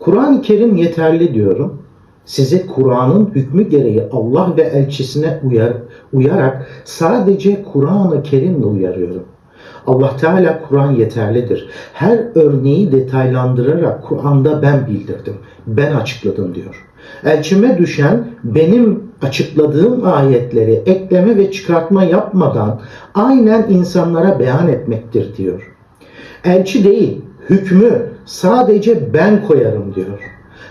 Kur'an-ı Kerim yeterli diyorum. Size Kur'an'ın hükmü gereği Allah ve elçisine uyar, uyarak sadece Kur'an-ı Kerim'le uyarıyorum. Allah Teala Kur'an yeterlidir. Her örneği detaylandırarak Kur'an'da ben bildirdim, ben açıkladım diyor. Elçime düşen benim açıkladığım ayetleri ekleme ve çıkartma yapmadan aynen insanlara beyan etmektir diyor. Elçi değil, hükmü sadece ben koyarım diyor.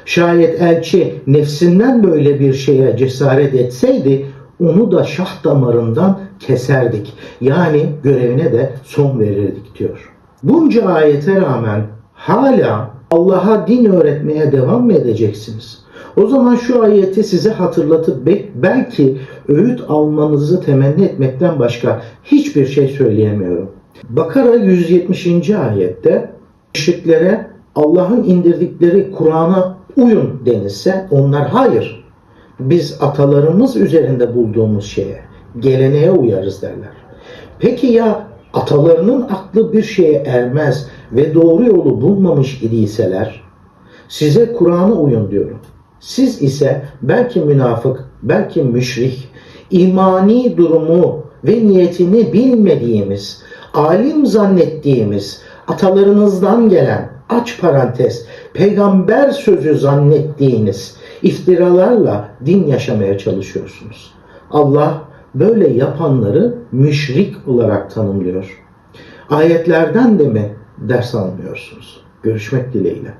Şayet elçi nefsinden böyle bir şeye cesaret etseydi onu da şah damarından keserdik. Yani görevine de son verirdik diyor. Bunca ayete rağmen hala Allah'a din öğretmeye devam mı edeceksiniz? O zaman şu ayeti size hatırlatıp be- belki öğüt almanızı temenni etmekten başka hiçbir şey söyleyemiyorum. Bakara 170. ayette müşriklere Allah'ın indirdikleri Kur'an'a uyun denilse onlar hayır biz atalarımız üzerinde bulduğumuz şeye, geleneğe uyarız derler. Peki ya atalarının aklı bir şeye ermez ve doğru yolu bulmamış idiyseler size Kur'an'a uyun diyorum. Siz ise belki münafık, belki müşrik, imani durumu ve niyetini bilmediğimiz, alim zannettiğimiz, atalarınızdan gelen aç parantez, peygamber sözü zannettiğiniz iftiralarla din yaşamaya çalışıyorsunuz. Allah böyle yapanları müşrik olarak tanımlıyor. Ayetlerden de mi ders almıyorsunuz? Görüşmek dileğiyle.